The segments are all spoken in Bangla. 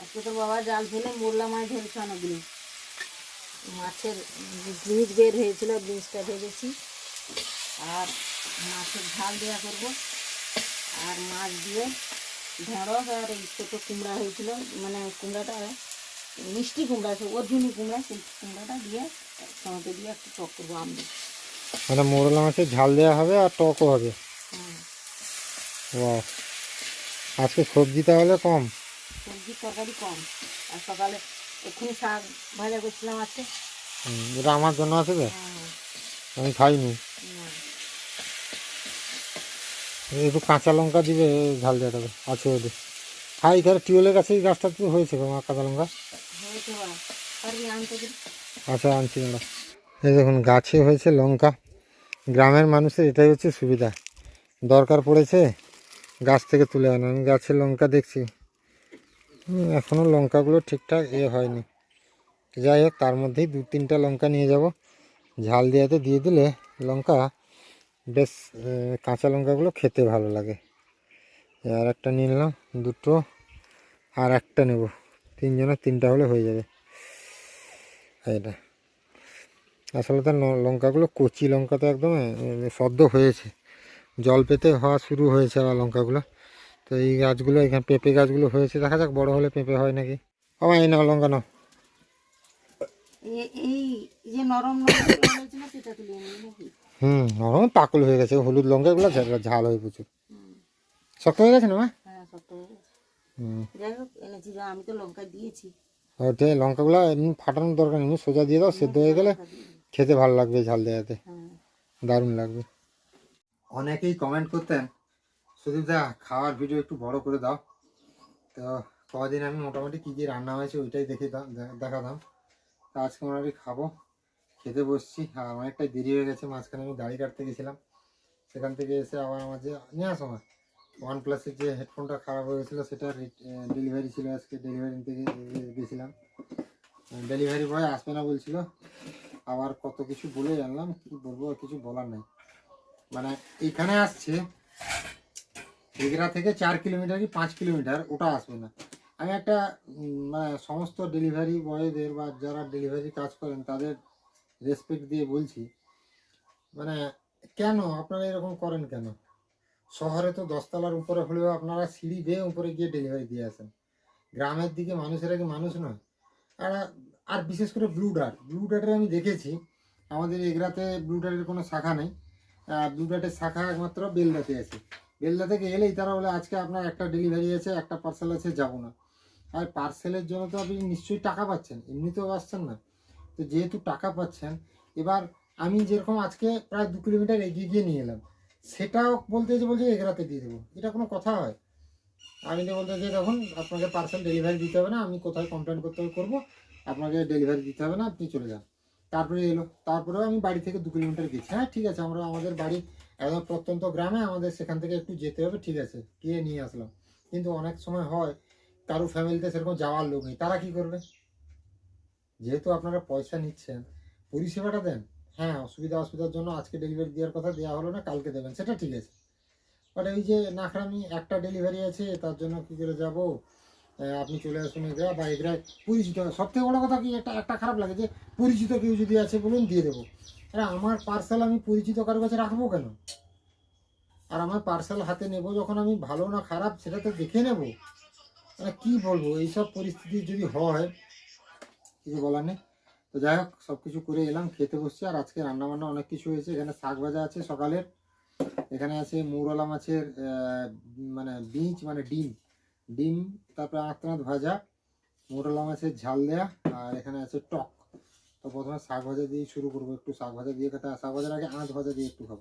আজকে তো বাবা জাল ফেলে মোরলা মাছ ধরেছে অনেকগুলো মাছের বীজ বের হয়েছিল বীজটা ভেজেছি আর মাছের ঝাল দেওয়া করব। আর মাছ দিয়ে ঢেঁড়স আর এই ছোটো কুমড়া হয়েছিল মানে কুমড়াটা মিষ্টি কুমড়া আছে অর্জুনি কুমড়া সেই কুমড়াটা দিয়ে টমেটো দিয়ে একটু টক করব আম দিয়ে। মানে মোরলা মাছের ঝাল দেওয়া হবে আর টকও হবে। হ্যাঁ। আজকে সবজি তাহলে কম? সবজির তরকারি কম। আর সকালে এক্ষুনি শাক ভাজা করছিলাম হুম, এটা আমার জন্য আছে তো হ্যাঁ। আমি খাইনি। একটু কাঁচা লঙ্কা দিবে ঝাল দেওয়া আছে ওদের হ্যাঁ এখানে টিউবওয়েলের কাছে এই গাছটা তো হয়েছে আমার কাঁচা লঙ্কা। আচ্ছা আনছি দাঁড়া এই দেখুন গাছে হয়েছে লঙ্কা। গ্রামের মানুষের এটাই হচ্ছে সুবিধা। দরকার পড়েছে গাছ থেকে তুলে আনা। আমি গাছের লঙ্কা দেখছি। এখনও লঙ্কাগুলো ঠিকঠাক এ হয়নি। যাই হোক, তার মধ্যেই দু তিনটা লঙ্কা নিয়ে যাব। ঝাল দেওয়াতে দিয়ে দিলে লঙ্কা বেশ কাঁচা লঙ্কাগুলো খেতে ভালো লাগে। আর একটা নিয়ে নিলাম, দুটো আর একটা নেব। তিনজনের তিনটা হলে হয়ে যাবে। এটা আসলে তো লঙ্কাগুলো কচি লঙ্কা তো একদম সদ্য হয়েছে। জল পেতে হওয়া শুরু হয়েছে আবার লঙ্কাগুলো। তো এই গাছগুলো এখানে পেঁপে গাছগুলো হয়েছে। দেখা যাক বড় হলে পেঁপে হয় নাকি? আমার এই নাও লঙ্কা নাও। হুম নরম পাকল হয়ে গেছে। হলুদ লঙ্কাগুলো ঝাল- ঝাল হয়ে প্রচুর। শক্ত হয়ে গেছে না মা? হ্যাঁ হয়ে আমি তো লঙ্কা দিয়েছি। লঙ্কাগুলো এমনি ফাটানোর দরকার নেই সোজা দিয়ে দাও সেদ্ধ হয়ে গেলে খেতে ভালো লাগবে ঝাল দেওয়াতে। হ্যাঁ। দারুণ লাগবে। অনেকেই কমেন্ট করতেন সুদীপ দা, খাওয়ার ভিডিও একটু বড় করে দাও। তো কদিন আমি মোটামুটি কী কী রান্না হয়েছে ওইটাই দেখে দেখাতাম। তো আজকে মোটামুটি খাব, খেতে বসছি, আর অনেকটাই দেরি হয়ে গেছে, মাঝখানে আমি দাড়ি কাটতে গেছিলাম। সেখান থেকে এসে আবার আমার যে আসো না ওয়ান প্লাসের যে হেডফোনটা খারাপ হয়ে গেছিল, সেটা ডেলিভারি ছিল আজকে ডেলিভারি থেকে গেছিলাম। ডেলিভারি বয় আসবে না বলছিল। আবার কত কিছু বলে জানলাম, কি বলব কিছু বলার নেই। মানে এখানে আসছে এগরা থেকে চার কিলোমিটার কি পাঁচ কিলোমিটার, ওটা আসবে না। আমি একটা মানে সমস্ত ডেলিভারি বয়দের বা যারা ডেলিভারি কাজ করেন, তাদের রেসপেক্ট দিয়ে বলছি মানে কেন আপনারা এরকম করেন কেন? শহরে তো দশতলার উপরে হলেও আপনারা সিঁড়ি বেয়ে উপরে গিয়ে ডেলিভারি দিয়ে আসেন। গ্রামের দিকে মানুষেরা কি মানুষ নয়? আর আর বিশেষ করে ব্লু ডার্ট ব্লু ডার্টের আমি দেখেছি, আমাদের এগরাতে ব্লু ডার্টের কোনো শাখা নেই। ব্লু ডার্টের শাখা একমাত্র বেলদাতে আছে। বেলদা থেকে এলেই তারা বলে, আজকে আপনার একটা ডেলিভারি আছে, একটা পার্সেল আছে, যাব না। আর পার্সেলের জন্য তো আপনি নিশ্চয়ই টাকা পাচ্ছেন এমনিতেও আসছেন না। তো যেহেতু টাকা পাচ্ছেন, এবার আমি যেরকম আজকে প্রায় দু কিলোমিটার এগিয়ে গিয়ে নিয়ে এলাম, সেটাও বলতে যে বলছে এগরাতে দিয়ে দেবো। এটা কোনো কথা হয়। আমি তো বলতে যে দেখুন, আপনাকে পার্সেল ডেলিভারি দিতে হবে না, আমি কোথায় কমপ্লেন করতে হবে করব, আপনাকে ডেলিভারি দিতে হবে না, আপনি চলে যান। তারপরে এলো, তারপরেও আমি বাড়ি থেকে দু কিলোমিটার গেছি। হ্যাঁ ঠিক আছে, আমরা, আমাদের বাড়ি একদম প্রত্যন্ত গ্রামে আমাদের সেখান থেকে একটু যেতে হবে, ঠিক আছে, গিয়ে নিয়ে আসলাম। কিন্তু অনেক সময় হয়, কারও ফ্যামিলিতে সেরকম যাওয়ার লোক নেই। তারা কি করবে? যেহেতু আপনারা পয়সা নিচ্ছেন, পরিষেবাটা দেন। হ্যাঁ অসুবিধা অসুবিধার জন্য আজকে ডেলিভারি দেওয়ার কথা দেওয়া হলো না, কালকে দেবেন, সেটা ঠিক আছে। বাট এই যে নাখরামি, একটা ডেলিভারি আছে, তার জন্য কি করে যাব? আপনি চলে আসুন এগরা বা এগরা পরিচিত। সব থেকে বড় কথা কি, একটা একটা খারাপ লাগে যে পরিচিত কেউ যদি আছে বলুন, দিয়ে দেবো। আরে, আমার পার্সেল আমি পরিচিত কারও কাছে রাখব কেন? আর আমার পার্সেল হাতে নেব যখন আমি ভালো না খারাপ সেটা তো দেখে নেব। মানে কি বলব? এইসব পরিস্থিতি যদি হয়, কিছু বলার নেই। তো যাই হোক সব কিছু করে এলাম, খেতে বসছি, আর আজকে রান্না বান্না অনেক কিছু হয়েছে। এখানে শাক ভাজা আছে সকালের। এখানে আছে মৌরলা মাছের মানে বীজ মানে ডিম। ডিম, তারপরে আঁতনাথ ভাজা, মৌরলা মাছের ঝাল দেয়া, আর এখানে আছে টক। তো প্রথমে শাক ভাজা দিয়ে শুরু করব, একটু শাক ভাজা দিয়ে খেতে শাক ভাজার আগে আঁত ভাজা দিয়ে একটু খাব।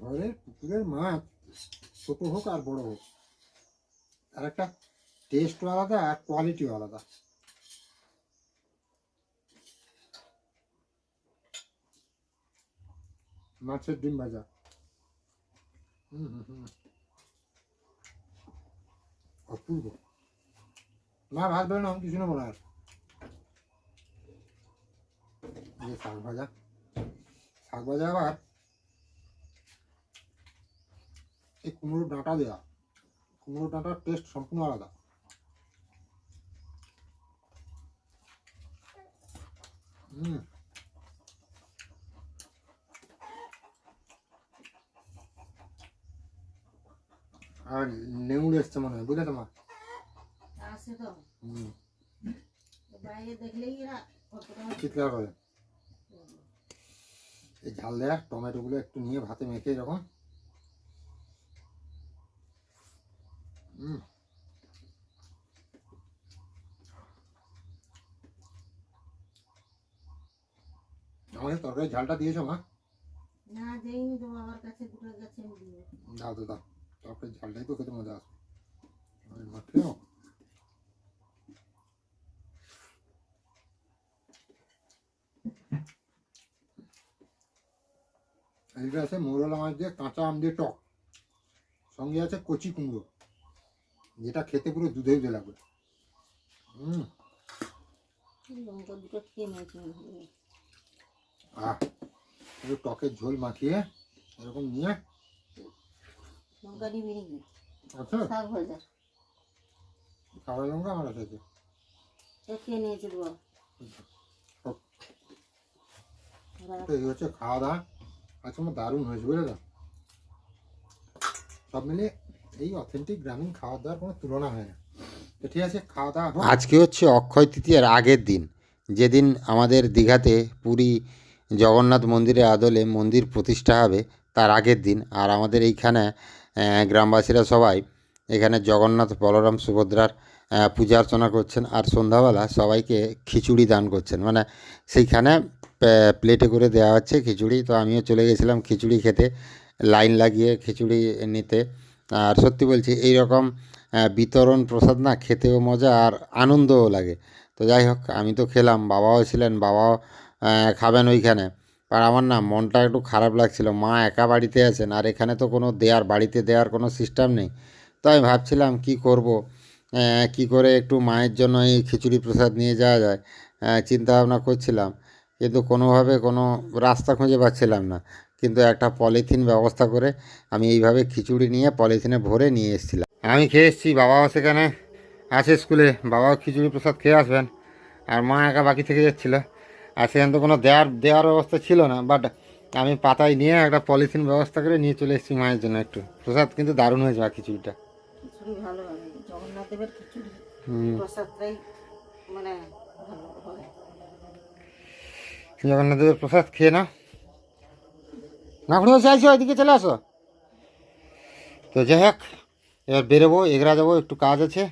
ঘরের পুকুরের মাছ ছোট হোক আর বড় হোক আর একটা টেস্টও আলাদা আর কোয়ালিটিও আলাদা। মাছের ডিম ভাজা। অপূর্ব। না ভাত বেরো না আমি কিছু না এই যে শাক ভাজা। শাক ভাজা আবার এই কুমড়োর ডাঁটা দেওয়া কুমড়োর ডাঁটার টেস্ট সম্পূর্ণ আলাদা। হুম আর নেউল এসছে মনে হয় বুঝলে তোমার আসে তো। হুম। বাইরে দেখলেই এরা চিৎকার করে। এই ঝাল দেওয়া টমেটোগুলো একটু নিয়ে ভাতে মেখে এরকম। হুম। আমাকে তরকারি ঝালটা দিয়েছ মা? না দেয়নি তো বাবার কাছে দুটো গেছে দাও দাও। তরকারি ঝালটাই তো খেতে মজা আসবে মাখলেও এইটা আছে মৌরলা মাছ দিয়ে কাঁচা আম দিয়ে টক সঙ্গে আছে কচি কুমড়ো যেটা খেতে পুরো দুধে দুধে লাগবে হুম লঙ্কা দুটো খেয়ে নিয়েছি। আহ একটু টকের ঝোল মাখিয়ে এরকম নিয়ে লঙ্কা নিবি নাকি আচ্ছা। শাক ভাজা খাওয়া লঙ্কা আমার আছে তো। এ খেয়ে নিয়েছি বাবা তো এই হচ্ছে খাওয়া দাওয়া। আজকে আমার দারুণ হয়েছে বুঝলে তো? সব মিলিয়ে এই অথেন্টিক গ্রামীণ খাওয়া দাওয়ার কোনো তুলনা হয় না। তো ঠিক আছে খাওয়া দাওয়া আজকে হচ্ছে অক্ষয় তৃতীয়ার আগের দিন। যেদিন আমাদের দীঘাতে পুরী জগন্নাথ মন্দিরের আদলে মন্দির প্রতিষ্ঠা হবে তার আগের দিন। আর আমাদের এইখানে গ্রামবাসীরা সবাই এখানে জগন্নাথ বলরাম সুভদ্রার পূজা অর্চনা করছেন আর সন্ধ্যাবেলা সবাইকে খিচুড়ি দান করছেন। মানে সেইখানে প্লেটে করে দেওয়া হচ্ছে খিচুড়ি। তো আমিও চলে গেছিলাম খিচুড়ি খেতে, লাইন লাগিয়ে খিচুড়ি নিতে। আর সত্যি বলছি এই রকম বিতরণ প্রসাদ না খেতেও মজা আর আনন্দও লাগে। তো যাই হোক, আমি তো খেলাম, বাবাও ছিলেন, বাবাও খাবেন ওইখানে। আর আমার না মনটা একটু খারাপ লাগছিল। মা একা বাড়িতে আছেন আর এখানে তো কোনো দেয়ার, বাড়িতে দেওয়ার কোনো সিস্টেম নেই। তো আমি ভাবছিলাম কি করব? কি করে একটু মায়ের জন্য এই খিচুড়ি প্রসাদ নিয়ে যাওয়া যায়? চিন্তা ভাবনা করছিলাম। কিন্তু কোনোভাবে কোনো রাস্তা খুঁজে পাচ্ছিলাম না। কিন্তু একটা পলিথিন ব্যবস্থা করে আমি এইভাবে খিচুড়ি নিয়ে পলিথিনে ভরে নিয়ে এসেছিলাম। আমি খেয়ে এসেছি। বাবাও সেখানে আছে স্কুলে। বাবাও খিচুড়ি প্রসাদ খেয়ে আসবেন। আর মা একা বাকি থেকে যাচ্ছিল। আর সেখানে তো কোনো দেওয়ার দেওয়ার ব্যবস্থা ছিল না বাট আমি পাতায় নিয়ে একটা পলিথিন ব্যবস্থা করে নিয়ে চলে এসেছি মায়ের জন্য একটু। প্রসাদ কিন্তু দারুণ হয়েছে মা খিচুড়িটা। জগন্নাথ দেবের মানে জগন্নাথ দেবের প্রসাদ খেয়ে না না ঘুরে আসো ওইদিকে চলে আসো। তো যাই হোক এবার বেরোবো এগরা যাব একটু কাজ আছে।